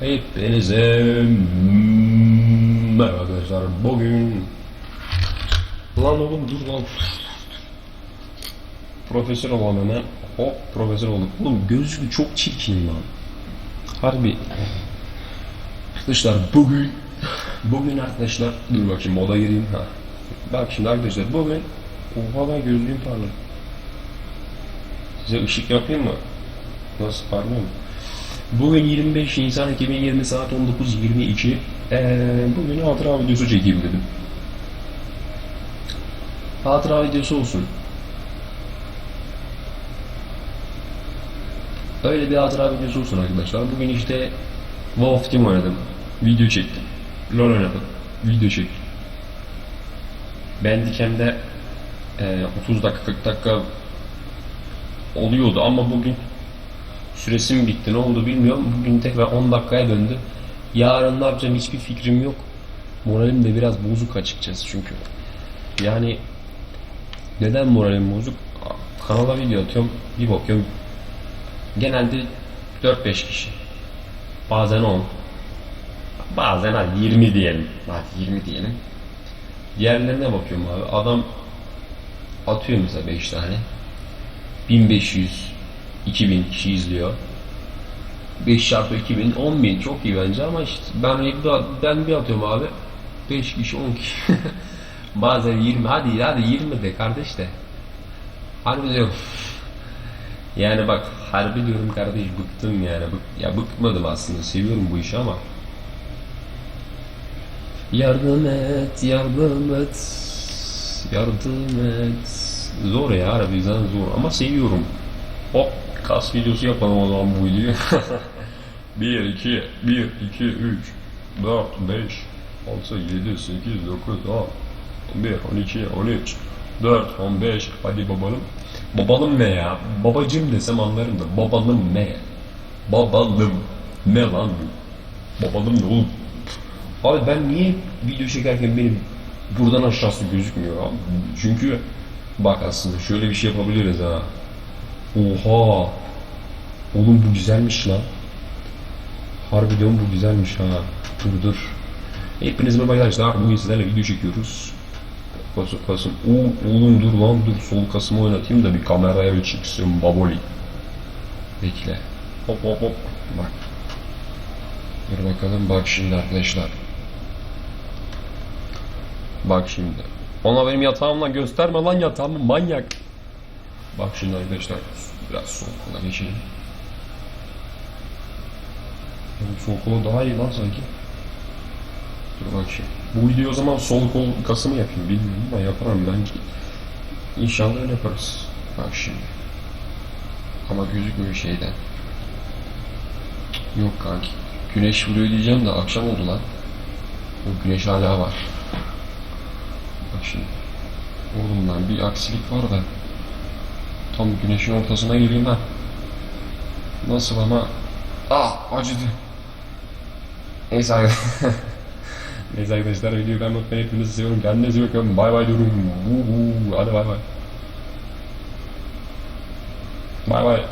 Hepinize merhaba arkadaşlar. Bugün lan oğlum dur lan. Profesör olalım hemen. Hop profesör olduk. Oğlum gözlüğü çok çirkin lan. Harbi. Arkadaşlar bugün bugün arkadaşlar dur bakayım moda gireyim ha. Bak şimdi arkadaşlar bugün oha lan gözlüğüm parlak. Size ışık yapayım mı? Nasıl parlıyor mu? Bugün 25 Nisan 2020 saat 19.22 ee, Bugün hatıra videosu çekeyim dedim. Hatıra videosu olsun. Öyle bir hatıra videosu olsun arkadaşlar. Bugün işte Wolf Team oynadım. Video çektim. LoL oynadım. Video çektim. Bandicam'de ee, 30 dakika 40 dakika oluyordu ama bugün Süresi mi bitti ne oldu bilmiyorum. Bugün tekrar 10 dakikaya döndü. Yarın ne yapacağım hiçbir fikrim yok. Moralim de biraz bozuk açıkçası çünkü. Yani neden moralim bozuk? Kanala video atıyorum, bir bakıyorum. Genelde 4-5 kişi. Bazen 10. Bazen hadi 20 diyelim. Hadi 20 diyelim. Diğerlerine bakıyorum abi. Adam atıyor mesela 5 tane. 1500 2000 kişi izliyor. 5 çarpı 2000 10 bin. Çok iyi bence ama işte ben ben bir atıyorum abi. 5 kişi 10 kişi. Bazen 20 hadi hadi 20 de kardeş de. Harbi diyorum. Yani bak harbi diyorum kardeş bıktım yani. Bık, ya bıkmadım aslında. Seviyorum bu işi ama. Yardım et yardım et. Yardım et. Zor ya harbiden zor. Ama seviyorum. Hop kas videosu yapalım o zaman bu videoyu. 1, 2, 1, 2, 3, 4, 5, 6, 7, 8, 9, 10, 11, 12, 13, 4, 15. Hadi babalım. Babalım ne ya? Babacım desem anlarım da. Babalım ne? Babalım. Ne lan bu? Babalım ne oğlum? Abi ben niye video çekerken benim buradan aşağısı gözükmüyor abi? Çünkü bak aslında şöyle bir şey yapabiliriz ha. Oha. Oğlum bu güzelmiş lan. Harbi diyorum bu güzelmiş ha. Dur dur. Hepiniz merhaba arkadaşlar. Bugün sizlerle video çekiyoruz. Kasım kasım. Oo, oğlum dur lan dur. Sol kasımı oynatayım da bir kameraya bir çıksın baboli. Bekle. Hop hop hop. Bak. Dur bakalım bak şimdi arkadaşlar. Bak şimdi. Ona benim yatağımla gösterme lan yatağımı manyak. Bak şimdi arkadaşlar biraz kola geçelim. Bu sol kola daha iyi lan sanki. Dur bak şimdi. Bu video o zaman sol kol kasımı yapayım bilmiyorum ama yaparım bence. İnşallah öyle yaparız. Bak şimdi. Ama gözükmüyor şeyden. Yok kanki. Güneş vuruyor diyeceğim de akşam oldu lan. O güneş hala var. Bak şimdi. Oğlum lan bir aksilik var da. Tam güneşin ortasına gireyim ha. Nasıl ama? Ah acıdı. Neyse arkadaşlar. Neyse arkadaşlar videoyu ben unutmayın hepinizi seviyorum. Kendinize iyi bakın. Bay bay diyorum. Hadi bay bay. Bay bay.